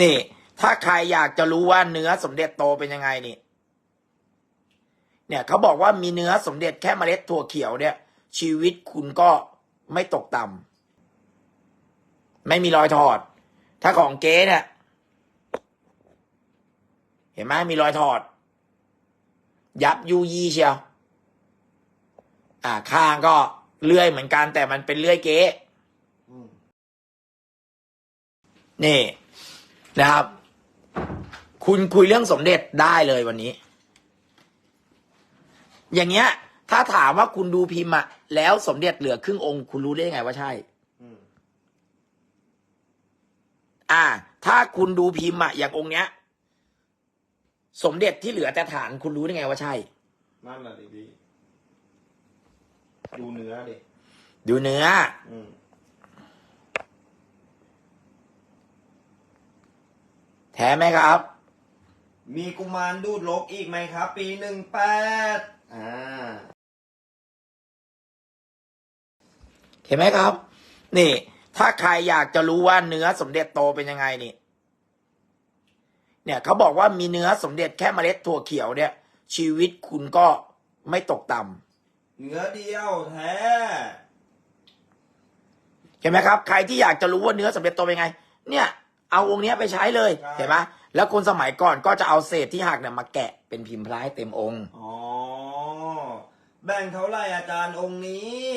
นี่ ถ้าใครอยากจะรู้ว่าเนื้อสมเด็จโตเป็นยังไงนี่ เนี่ยเขาบอกว่ามีเนื้อสมเด็จแค่เมล็ดถั่วเขียวเนี่ย ชีวิตคุณก็ไม่ตกต่ำไม่มีรอยถอด ถ้าของเก๊เนี่ย เห็นไหมมีรอยถอด ยับยูยีเชียวอ่าข้างก็เลื่อยเหมือนกันแต่มันเป็นเลื่อยเก๊อืมนี่ นะครับ คุณคุยเรื่องสมเด็จได้เลยวันนี้ อย่างเงี้ย ถ้าถามว่าคุณดูพิมพ์อะแล้วสมเด็จเหลือครึ่งองค์ คุณรู้ได้ยังไงว่าใช่อืมอ่า ถ้าคุณดูพิมพ์อะอย่างองค์เนี้ย สมเด็จที่เหลือแต่ฐานคุณรู้ได้ไงว่าใช่ นั่นแหละดิพี่ดูเนื้อดิดูเนื้อ อืม แท้ไหมครับ มีกุมารดูดลกอีกไหมครับ ปีหนึ่งแปดอ่าเห็นไหมครับ นี่ ถ้าใครอยากจะรู้ว่าเนื้อสมเด็จโตเป็นยังไงนี่ เนี่ยเขาบอกว่ามีเนื้อสมเด็จแค่เมล็ดถั่วเขียวเนี่ย ชีวิตคุณก็ไม่ตกต่ำเนื้อเดียวแท้เห็นไหมครับ ใครที่อยากจะรู้ว่าเนื้อสมเด็จโตเป็นไง เนี่ย เอาองค์เนี้ยไปใช้เลยเห็นไหมแล้วคนสมัยก่อนก็จะเอาเศษที่หักเนี่ยมาแกะเป็นพิมพ์พลายเต็มองค์ อ๋อ แบ่งเท่าไหร่อาจารย์องค์นี้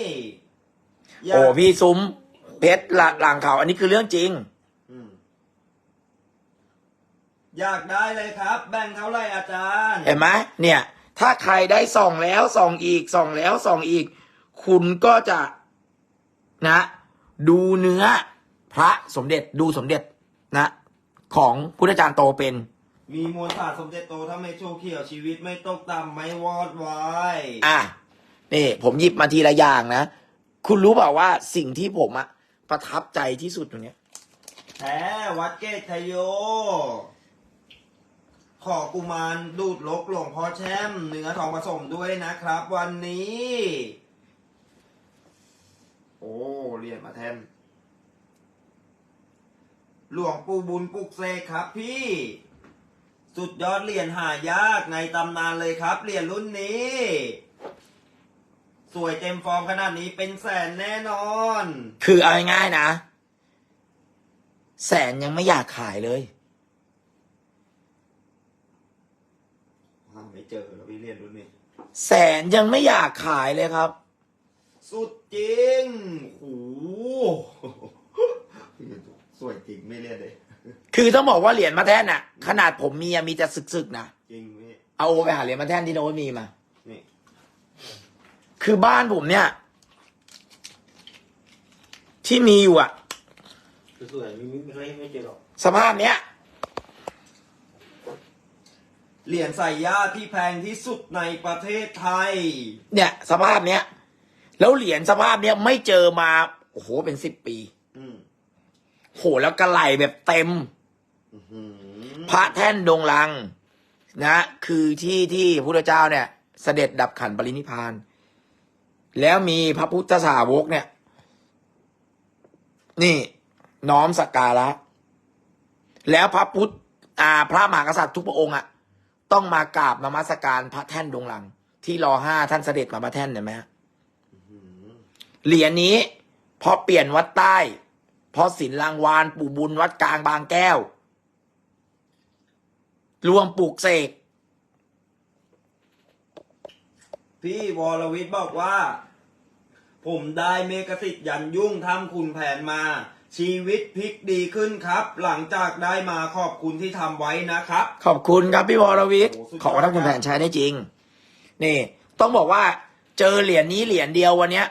ยากโอ้พี่ซุ้มเพชรหลัหลังเขาอันนี้คือเรื่องจริง อืมอยากได้เลยครับ แบ่งเท่าไหร่อาจารย์ เห็นไหมเนี่ย ถ้าใครได้ส่องแล้วส่องอีกส่องแล้วส่องอีก คุณก็จะนะ ดูเนื้อพระสมเด็จดูสมเด็จ นะ ของพุทธจารย์โตเป็น มีมวลสารสมเด็จโตถ้าไม่โชว์เขียวชีวิตไม่ตกต่ำไม่วอดวายอะนี่ผมหยิบมาทีละอย่างนะ คุณรู้เปล่าว่าสิ่งที่ผมอะประทับใจที่สุดตรงเนี้ยแท้วัดเกตชัยโย ขอกุมารดูดลกหลวงพ่อแช่มเนื้อทองผสมด้วยนะครับ วันนี้ โอ้เรียนมาแทน หลวงปู่บุญปลุกเสกครับพี่ สุดยอดเหรียญหายากในตำนานเลยครับเหรียญรุ่นนี้ สวยเต็มฟอร์มขนาดนี้เป็นแสนแน่นอน คือเอาง่ายๆนะ แสนยังไม่อยากขายเลยหาไม่เจอแล้วพี่เหรียญรุ่นนี้ แสนยังไม่อยากขายเลยครับ สุดจริงโอ้โห สวยจริงไม่เรียนเลยคือต้องบอกว่าเหรียญมาแท่นอะขนาดผมมีอะมีแต่สึกๆนะจริงพี่เอาโอไปหาเหรียญมาแท่นที่โน้ตมีมา นี่คือบ้านผมเนี่ย ที่มีอยู่อะสวยๆไม่ไม่ไม่ไม่เจอหรอกสภาพเนี้ยเหรียญใส่ย่าที่แพงที่สุดในประเทศไทย เนี่ย สภาพเนี้ยแล้วเหรียญสภาพเนี้ยไม่เจอมาโอ้โหเป็นสิบปีอืม โหแล้วกระไหลแบบเต็มอื้อหือพระแท่นดงลัง นะ คือที่ที่พระพุทธเจ้าเนี่ย เสด็จดับขันปรินิพพาน แล้วมีพระพุทธสาวกเนี่ย นี่น้อมสักการะ แล้วพระพุทธอ่า พระมหากษัตริย์ทุกพระองค์อะต้องมากราบนมัสการพระแท่นดงลัง ที่รอห้าท่านเสด็จมาพระแท่นเห็นไหมฮะอื้อหือเหรียญนี้พอเปลี่ยนวัดใต้ พอศิลรางวานปู่บุญวัดกลางบางแก้ว รวมปลูกเสก พี่วรวิทย์บอกว่า ผมได้เมกสิทธิ์ยันยุ่งทำคุณแผนมา ชีวิตพลิกดีขึ้นครับ หลังจากได้มาขอบคุณที่ทำไว้นะครับ ขอบคุณครับพี่วรวิทย์โอ้สุดยอด ขอบคุณท่านคุณแผนใช้ได้จริง นี่ ต้องบอกว่าเจอเหรียญนี้เหรียญเดียววันเนี้ย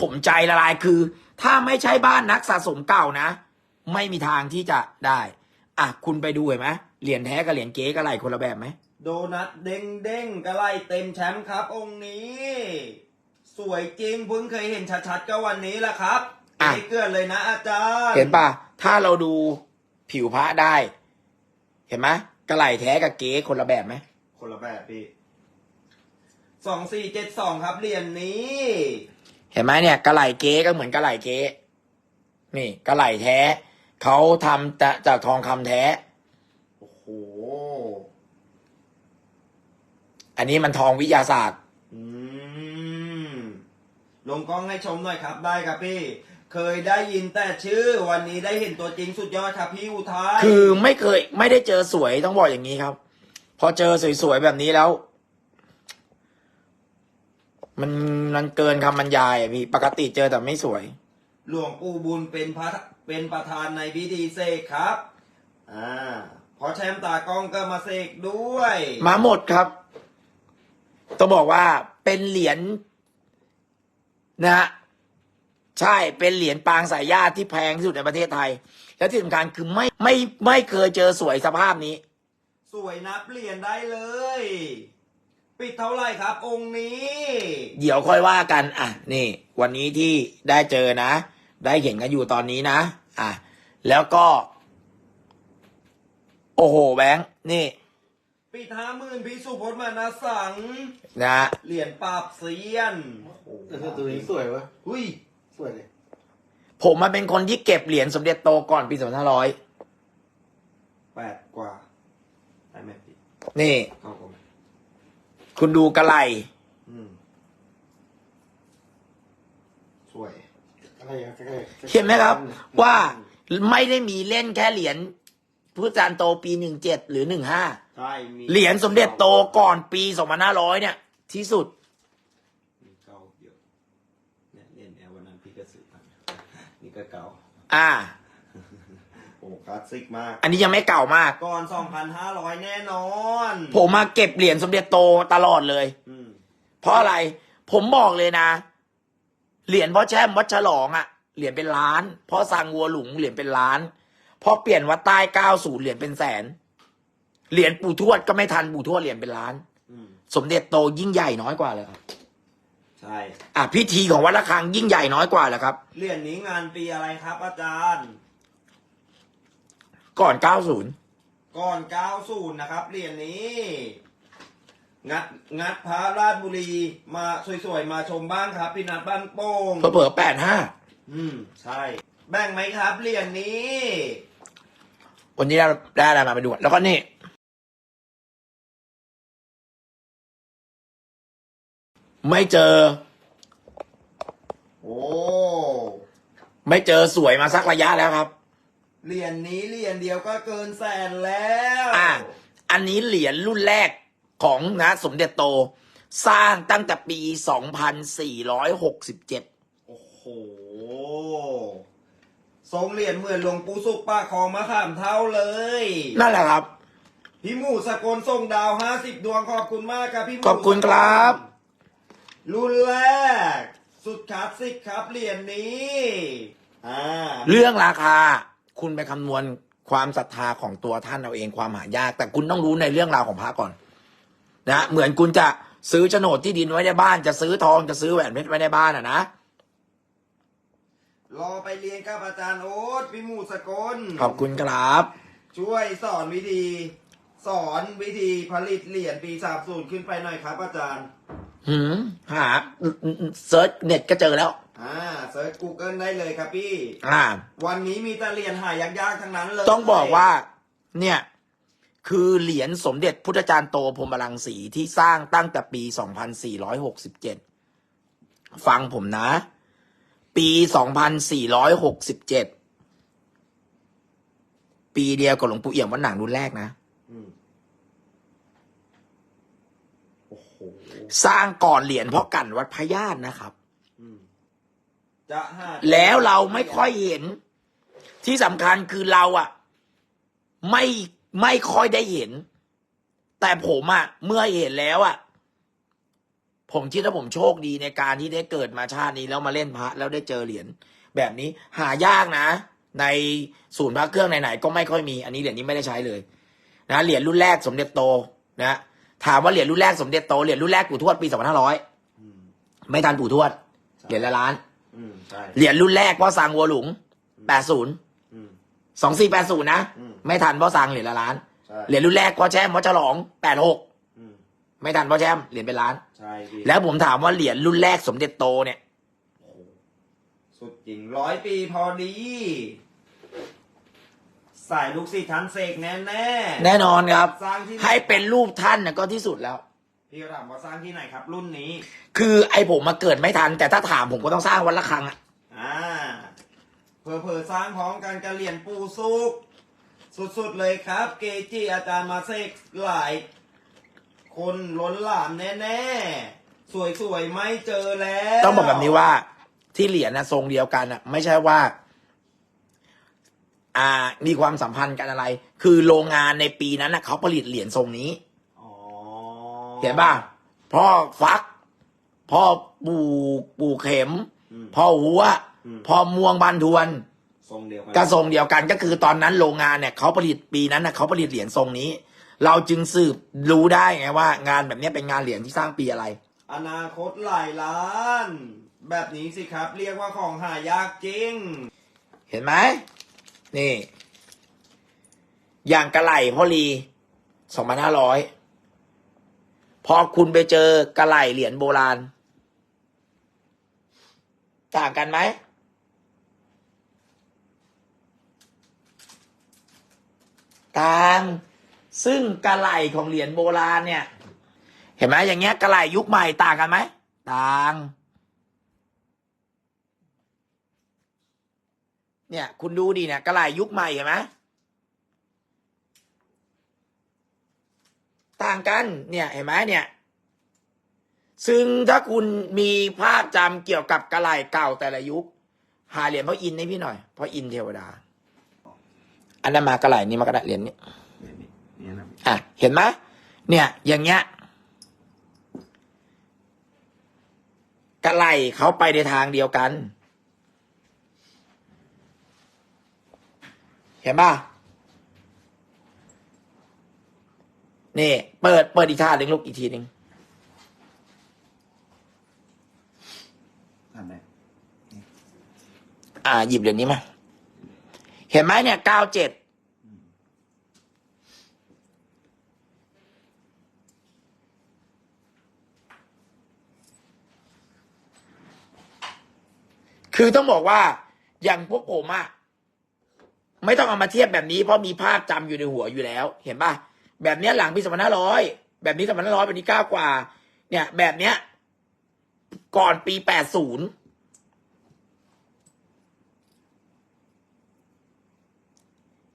ผมใจละลายคือ ถ้าไม่ใช่บ้านนักสะสมเก่านะ ไม่มีทางที่จะได้ อะคุณไปดูเห็นไหมเหรียญแท้กับเหรียญเก๊ก็ไหลคนละแบบไหมโดนัทเด้งเด้งๆกระไล่เต็มแชมป์ครับ องค์นี้ สวยจริงเพิ่งเคยเห็นชัดๆก็วันนี้แหละครับอะไม่เกินเลยนะอาจารย์เห็นปะถ้าเราดูผิวพระได้ เห็นไหมกระไหลแท้กับเก๊คนละแบบไหมคนละแบบพี่สองสี่เจ็ดสองครับเหรียญนี้ เห็นไหมเนี่ยกระไหลเก๊ก็เหมือนกระไหลเก๊นี่กระไหลแท้เขาทำจากจากทองคำแท้ โอ้โห อันนี้มันทองวิทยาศาสตร์ อืม ลงกล้องให้ชมหน่อยครับได้ครับพี่ เคยได้ยินแต่ชื่อ วันนี้ได้เห็นตัวจริงสุดยอดครับพี่อุทัยคือไม่เคย ไม่ได้เจอสวยต้องบอกอย่างนี้ครับ พอเจอสวยๆแบบนี้แล้ว มันมันเกินคำบรรยายอะพี่ ปกติเจอแต่ไม่สวย หลวงปู่บุญเป็นพระเป็นประธานในพิธีเสกครับอ่าพอแชมป์ตากล้องก็มาเสกด้วยมาหมดครับต้องบอกว่าเป็นเหรียญนะฮะใช่เป็นเหรียญปางสายญาติที่แพงที่สุดในประเทศไทย และที่สำคัญคือไม่ไม่ไม่เคยเจอสวยสภาพนี้ สวยนับเหรียญได้เลย ปิดเท่าไหร่ครับ องค์นี้ เดี๋ยวค่อยว่ากัน อะ นี่ วันนี้ที่ได้เจอนะ ได้เห็นกันอยู่ตอนนี้นะ อะ แล้วก็ โอ้โห แบงค์นี่ ปิดห้าหมื่นพิสุพจน์มานาสัง นะเหรียญปราบเซียนแต่ถ้าตัวนี้สวยวะหุ้ย สวยเลยผมมาเป็นคนที่เก็บเหรียญสมเด็จโตก่อนปีสองพันห้าร้อยแปดกว่าได้ไหมพี่นี่เข้ากันไหม คุณดูกระไหลอืมสวยอะไรอะใกล้ๆเห็นไหมครับ ว่าไม่ได้มีเล่นแค่เหรียญพุทธจารย์โตปีหนึ่งเจ็ดหรือหนึ่งห้าใช่มีเหรียญสมเด็จโตก่อนปีสองพันห้าร้อยเนี่ย ที่สุดมีเก่าเยอะเนี่ยเล่นแอลวันนั้นพี่ก็ซื้อมานี่ก็เก่าอ่าโอ้คลาสสิกมาก อันนี้ยังไม่เก่ามาก ก่อน 2,500 แน่นอน ผมมาเก็บเหรียญสมเด็จโตตลอดเลย อืมเพราะอะไร ผมบอกเลยนะ เหรียญพ่อแช่มวัดฉลองอะ่ะเหรียญเป็นล้านเพ่อสังวัวหลุงเหรียญเป็นล้านพอเปลี่ยนวัดใต้เก้าสูตรเหรียญเป็นแสน เหรียญปู่ทวดก็ไม่ทันปู่ทวดเหรียญเป็นล้าน อืมสมเด็จโตยิ่งใหญ่น้อยกว่าเลยครับใช่ อะพิธีของวัดระฆังยิ่งใหญ่น้อยกว่าเลยครับ เหรียญนี้งานปีอะไรครับอาจารย์ ก่อนเก้าศูนย์ก่อน 90 นะครับ เหรียญนี้ งัด งัดพระราชบุรี มาสวยๆ มาชมบ้างครับ พี่นัดบ้านโป่งเผลอแปดห้า อืม ใช่ แบ่งไหมครับ เหรียญนี้ วันนี้เราได้อะไรมาไปดูกันแล้วก็นี่ ไม่เจอ โอ้ ไม่เจอสวยมาสักระยะแล้วครับ เหรียญนี้เหรียญเดียวก็เกินแสนแล้วอะอันนี้เหรียญรุ่นแรกของนะ สมเด็จโต สร้างตั้งแต่ปี 2467 โอ้โหทรงเหรียญเหมือนหลวงปู่สุขป้าคลองมะขามเท่าเลย นั่นแหละครับ พี่หมูสกลส่งดาวห้าสิบดวงขอบคุณมากครับพี่หมูขอบคุณครับ รุ่นแรก สุดคลาสสิกครับเหรียญนี้ อ่า เรื่องราคา คุณไปคำนวณความศรัทธาของตัวท่านเอาเองความหายาก แต่คุณต้องรู้ในเรื่องราวของพระก่อน นะเหมือนคุณจะซื้อโฉนดที่ดินไว้ในบ้าน จะซื้อทองจะซื้อแหวนเพชรไว้ในบ้านอะนะรอไปเรียนกับอาจารย์โอ๊ตพี่หมูสกลขอบคุณครับ ช่วยสอนวิธี สอนวิธีผลิตเหรียญปีสามสูตรขึ้นไปหน่อยครับ อาจารย์ หืมหาเซิร์ชเน็ตก็เจอแล้ว อ่าเซิร์ช Google ได้เลยครับพี่ อ่า วันนี้มีแต่เหรียญหายากๆทั้งนั้นเลยต้องบอกว่า เนี่ย คือเหรียญสมเด็จพุทธจารย์โตพรหมรังสีที่สร้างตั้งแต่ปี 2467 ฟังผมนะ ปี 2467 ปีเดียวกับหลวงปู่เอี่ยมวัดหนังรุ่นแรกนะอืมโอ้โหสร้างก่อนเหรียญพ่อกันวัดพระญาตินะครับอืม จะหาแล้วเราไม่ค่อยเห็น ที่สำคัญคือเราอะไม่ไม่ค่อยได้เห็น แต่ผมอะเมื่อเห็นแล้วอะผมคิดว่าผมโชคดีในการที่ได้เกิดมาชาตินี้แล้วมาเล่นพระแล้วได้เจอเหรียญแบบนี้หายากนะ ในศูนย์พระเครื่องไหนๆก็ไม่ค่อยมี อันนี้เหรียญนี้ไม่ได้ใช้เลยนะเหรียญรุ่นแรกสมเด็จโตนะถามว่าเหรียญรุ่นแรกสมเด็จโตเหรียญรุ่นแรกปู่ทวดปีสองพันห้าร้อยอืมไม่ทันปู่ทวดเหรียญละล้าน อืมใช่ เหรียญรุ่นแรกพ่อสังวัวหลุงแปดศูนย์อืม สองสี่แปดศูนย์นะ อืม ไม่ทันพ่อสังเหรียญละล้าน ใช่เหรียญรุ่นแรกพ่อแช่มพ่อฉลองแปดหกอืมไม่ทันพ่อแช่มเหรียญเป็นล้าน ใช่พี่แล้วผมถามว่าเหรียญรุ่นแรกสมเด็จโตเนี่ย โอ้โหสุดจริงร้อยปีพอดี สายลูกศิษย์ทันเสกแน่แน่แน่นอนครับ สร้างที่ไให้เป็นรูปท่านนะก็ที่สุดแล้ว พี่ถามว่าสร้างที่ไหนครับ รุ่นนี้ คือไอ้ผมมาเกิดไม่ทัน แต่ถ้าถามผมก็ต้องสร้างวันละครั้งอะอ่าเพอเพอๆสร้างพร้อมกันกันเหรียญปูซุกสุดๆเลยครับ เกจิอาจารย์มาเสกหลาย คนล้นหลามแน่ๆ สวยๆ ไม่เจอแล้วต้องบอกแบบนี้ว่า ที่เหรียญนะทรงเดียวกันอะไม่ใช่ว่า อ่ามีความสัมพันธ์กันอะไร คือโรงงานในปีนั้นนะเขาผลิตเหรียญทรงนี้อ๋อ เห็นป่ะพ่อฟัก พ่อปู่ปู่เข็มอืมพ่อหัวอืมพ่อม่วงบันทวนทรงเดียวกันกระทรงเดียวกันก็คือตอนนั้นโรงงานเนี่ยเขาผลิตปีนั้นนะเขาผลิตเหรียญทรงนี้ เราจึงสืบรู้ได้ไงว่า งานแบบนี้เป็นงานเหรียญที่สร้างปีอะไร อนาคตหลายล้าน แบบนี้สิครับ เรียกว่าของหายากจริง เห็นไหมนี่ อย่างกระไหล่พ่อลีสองพันห้าร้อย พอคุณไปเจอกระไหลเหรียญโบราณ ต่างกันไหมต่าง ซึ่งกระไหลของเหรียญโบราณเนี่ย เห็นไหมอย่างเงี้ยกระไหลยุคใหม่ต่างกันไหมต่าง เนี่ย คุณดูดิเนี่ยกระไหลยุคใหม่เห็นไหม ต่างกัน เนี่ยเห็นไหมเนี่ย ซึ่งถ้าคุณมีภาพจำเกี่ยวกับกระไหลเก่าแต่ละยุค หาเหรียญพ่ออินให้พี่หน่อยพ่ออินเทวดา อันนั้นมากระไหลนี่มากระไหลเหรียญนี้นี่นะอะเห็นไหมเนี่ย อย่างเงี้ยกระไหลเขาไปในทางเดียวกัน เห็นป่ะ นี่ เปิดเปิดอีกท่าหนึ่งลูกอีกทีหนึ่งอันไหนอ่า หยิบเหรียญนี้มา เห็นไหมเนี่ยเก้าเจ็ดคือต้องบอกว่าอย่างพวกผมอะไม่ต้องเอามาเทียบแบบนี้เพราะมีภาพจำอยู่ในหัวอยู่แล้ว เห็นป่ะ แบบเนี้ยหลังปีสองพันห้าร้อยแบบนี้สองพันห้าร้อยแบบนี้เก้ากว่า เนี่ย แบบเนี้ย ก่อนปีแปดศูนย์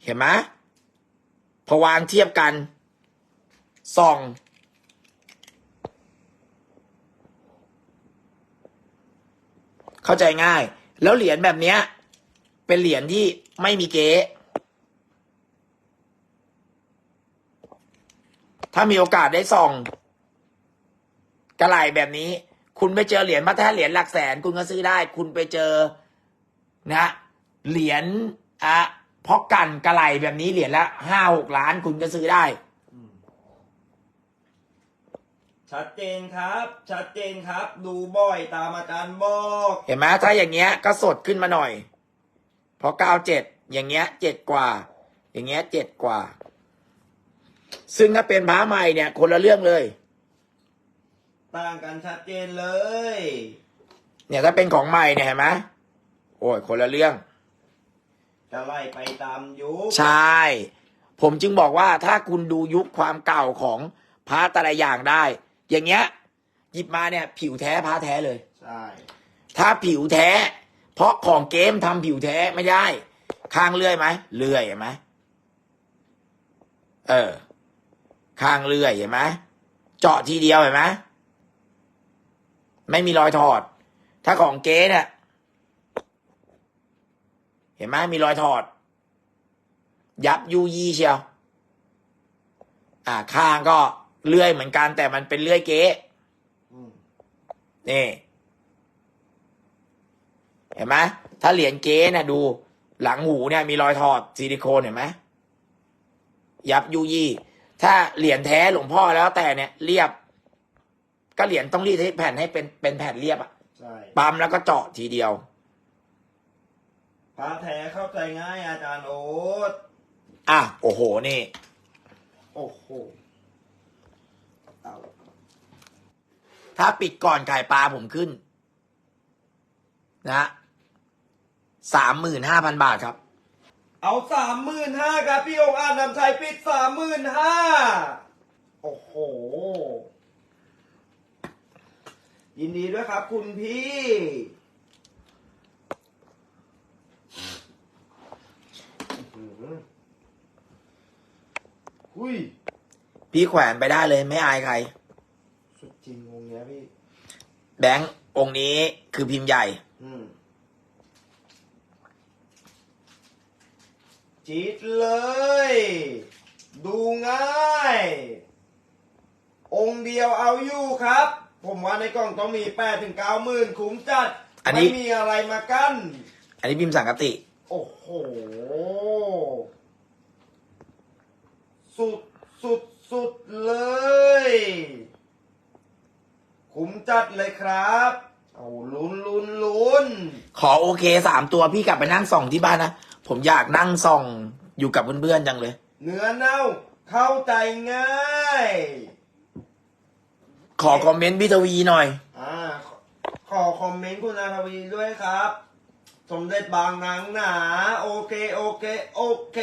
เห็นไหมพอวางเทียบกันส่อง เข้าใจง่าย แล้วเหรียญแบบเนี้ย เป็นเหรียญที่ไม่มีเก๊ ถ้ามีโอกาสได้ส่องกระไหล่แบบนี้ คุณไปเจอเหรียญมาแท้เหรียญหลักแสนคุณก็ซื้อได้ คุณไปเจอนะเหรียญอะเพราะกันกระไหล่แบบนี้เหรียญละห้าหกล้านคุณก็ซื้อได้ ชัดเจนครับ ชัดเจนครับ ดูบ่อยตามอาจารย์บอกเห็นไหมถ้าอย่างเงี้ยก็สดขึ้นมาหน่อย พอเก้าเจ็ดอย่างเงี้ยเจ็ดกว่า อย่างเงี้ยเจ็ดกว่า ซึ่งถ้าเป็นพระใหม่เนี่ย คนละเรื่องเลย ต่างกันชัดเจนเลย เนี่ยถ้าเป็นของใหม่เนี่ยเห็นไหมโอ้ยคนละเรื่อง จะไล่ไปตามยุคใช่ ผมจึงบอกว่าถ้าคุณดูยุคความเก่าของพระแต่ละอย่างได้ อย่างเงี้ย หยิบมาเนี่ย ผิวแท้พระแท้เลย ใช่ ถ้าผิวแท้ เพราะของเกมทำผิวแท้ไม่ได้ ข้างเลื่อยไหมเลื่อยเห็นไหมเออ ข้างเลื่อยเห็นไหมเจาะทีเดียวเห็นไหมไม่มีรอยถอด ถ้าของเก๊เนี่ยเห็นไหมมีรอยถอด ยับยูยี่เชียว อ่า ข้างก็เลื่อยเหมือนกัน แต่มันเป็นเลื่อยเก๊อืมนี่ เห็นไหมถ้าเหรียญเก๊เนี่ยดู หลังหูเนี่ยมีรอยถอดซิลิโคนเห็นไหมยับยุยี่ ถ้าเหรียญแท้หลวงพ่อแล้วแต่เนี่ยเรียบ ก็เหรียญต้องรีดให้แผ่นให้เป็นเป็นแผ่นเรียบอะใช่ปั๊มแล้วก็เจาะทีเดียว พระแท้เข้าใจง่ายอาจารย์โอ๊ตอะโอ้โหนี่ โอ้โหเอาถ้าปิดก่อนไข่ปลาผมขึ้น นะสามหมื่นห้าพันบาทครับ เอาสามหมื่นห้าครับพี่องค์อาจนำชัยปิดสามหมื่นห้าโอ้โห ยินดีด้วยครับคุณพี่อื้อหือหุยพี่แขวนไปได้เลยไม่อายใคร สุดจริงองค์เนี้ยพี่ แบงค์องค์นี้คือพิมพ์ใหญ่ อืม จีดเลย ดูง่าย องค์เดียวเอาอยู่ครับ ผมว่าในกล่องต้องมีแปดถึงเก้าหมื่นคุ้มจัด อันนี้ ไม่มีอะไรมากั้น อันนี้พิมพ์สังกติ โอ้โห สุดสุดสุดเลย คุ้มจัดเลยครับ เอาลุ้นลุ้นลุ้น ขอโอเคสามตัวพี่กลับไปนั่งส่องที่บ้านนะ ผมอยากนั่งส่องอยู่กับเพื่อนๆจังเลย เนื้อเน่าเข้าใจง่าย ขอคอมเมนต์พี่ทวีหน่อย อ่าขอขอคอมเมนต์คุณอาทวีด้วยครับ สมเด็จบางนางหนา โอเค โอเค โอเค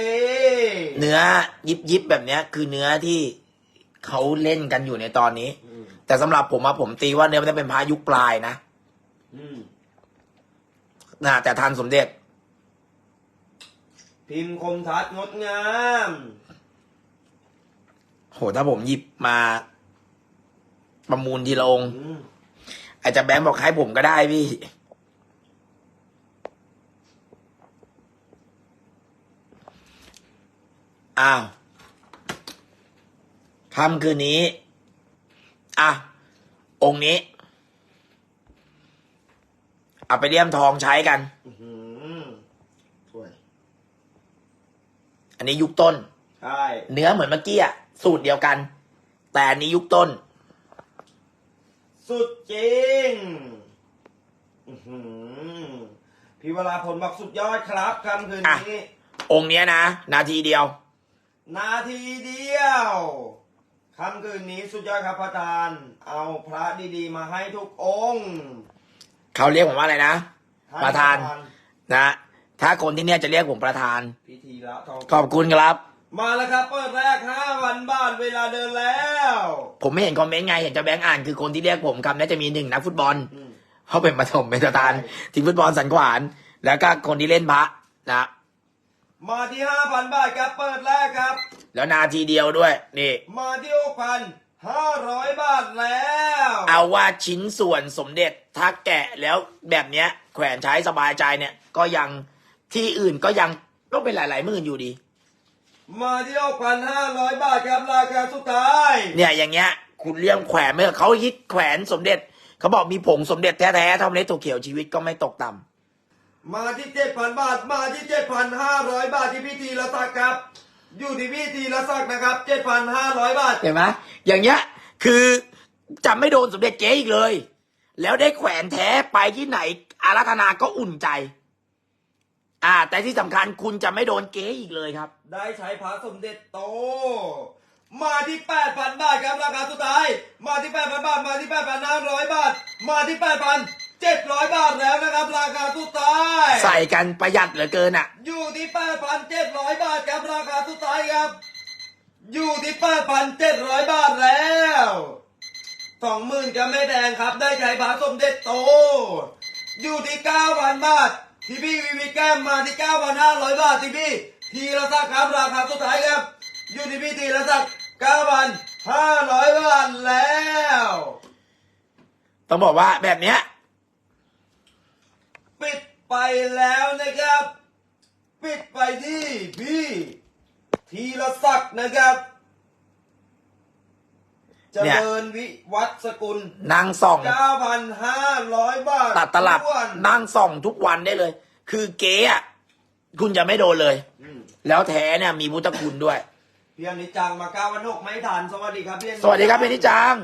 เนื้อยิบยิบแบบเนี้ย คือเนื้อที่เขาเล่นกันอยู่ในตอนนี้ อืม แต่สำหรับผมอะผมตีว่าเนื้อมันจะเป็นพายุคปลายนะอืม นะแต่ทันสมเด็จ พิมพ์คมทัดงดงาม โหถ้าผมหยิบมา ประมูลทีละองค์อืมอาจจะแบงค์บอกให้ผมก็ได้พี่ อ้าวค่ำคืนนี้ อะ องค์นี้ เอาไปเลี่ยมทองใช้กัน อื้อหือสวย อั นนี้ยุคต้น ใช่ เนื้อเหมือนเมื่อกี้อะสูตรเดียวกัน แต่อันนี้ยุคต้น สุดจริงอื้อหือพี่วราพลบอกสุดยอดครับคำคืนนี้ องค์เนี้ยนะ นาทีเดียว นาทีเดียวคำคืนนี้สุดยอดครับพระอาจารย์เอาพระดีๆ มาให้ทุกองค์เขาเรียกผมว่าอะไรนะท่ประธาน นะ ถ้าคนที่เนี่ยจะเรียกผมประธาน พิธีละทองขอบคุณครับ มาแล้วครับ เปิดแรกห้าวันบ้านเวลาเดินแล้ว ผมไม่เห็นคอมเมนต์ไงเห็นจะแบงค์อ่านคือคนที่เรียกผมคำนี้จะมีหนึ่งนักฟุตบอลอืม เขาเป็นประถมเป็นประธานใช่ทีมฟุตบอลสันขวาน แล้วก็คนที่เล่นพระนะมาที่ห้าพันบาทครับเปิดแรกครับ แล้วนาทีเดียวด้วยนี่ มาที่หกพันห้าร้อยบาทแล้วเอาว่าชิ้นส่วนสมเด็จถ้าแกะแล้วแบบเนี้ยแขวนใช้สบายใจเนี่ย ก็ยัง ที่อื่นก็ยังต้องเป็นหลาย ๆ หมื่นอยู่ดี มาที่หกพันห้าร้อยบาทครับราคาสุดท้าย เนี่ยอย่างเงี้ยคุณเลี้ยงแขวนไม่เขาฮิตแขวนสมเด็จ เขาบอกมีผงสมเด็จแท้ๆทำเล็ถั่วเขียวชีวิตก็ไม่ตกต่ำมาที่เจ็ดพันบาท มาที่เจ็ดพันห้าร้อยบาทที่พิธีละศักดิ์ครับ อยู่ที่พิธีละศักดิ์นะครับเจ็ดพันห้าร้อยบาทเห็นไหมอย่างเงี้ยคือจะไม่โดนสมเด็จเจ๊อีกเลย แล้วได้แขวนแท้ไปที่ไหนอารัธนาก็อุ่นใจ อ่า แต่ที่สำคัญคุณจะไม่โดนเก๊อีกเลยครับ ได้ใช้พระสมเด็จโต มาที่แปดพันบาทครับราคาสุดท้าย มาที่แปดพันบาท มาที่แปดพันห้าร้อยบาท มาที่แปดพันเจ็ดร้อยบาทแล้วนะครับราคาสุดท้าย ใส่กันประหยัดเหลือเกินอะ อยู่ที่แปดพันเจ็ดร้อยบาทครับราคาสุดท้ายครับ อยู่ที่แปดพันเจ็ดร้อยบาทแล้วสองหมื่นก็ไม่แดงครับ ได้ใช้พระสมเด็จโต อยู่ที่เก้าพันบาท ที่พี่วีวีแก้มมาที่เก้าพันห้าร้อยบาทที่พี่ทีละสักครับราคาสุดท้ายครับอยู่ที่พี่ทีละสักเก้าพันห้าร้อยบาทแล้ว ต้องบอกว่าแบบเนี้ยปิดไปแล้วนะครับ ปิดไปที่พี่ทีละศักดิ์นะครับ เจเนี่ยริญวิวัฒน์สกุลนั่งส่อง 9,500 บาทตัดตลับถ้วนนั่งส่องทุกวันได้เลย คือเก๊อะคุณจะไม่โดนเลย อืมแล้วแท้เนี่ยมีพุทธคุณด้วย พี่อนิจจังมา9วัน6ไม่ทัน สวัสดีครับพี่อนิจสวัสดีครับเป็นนิจังจ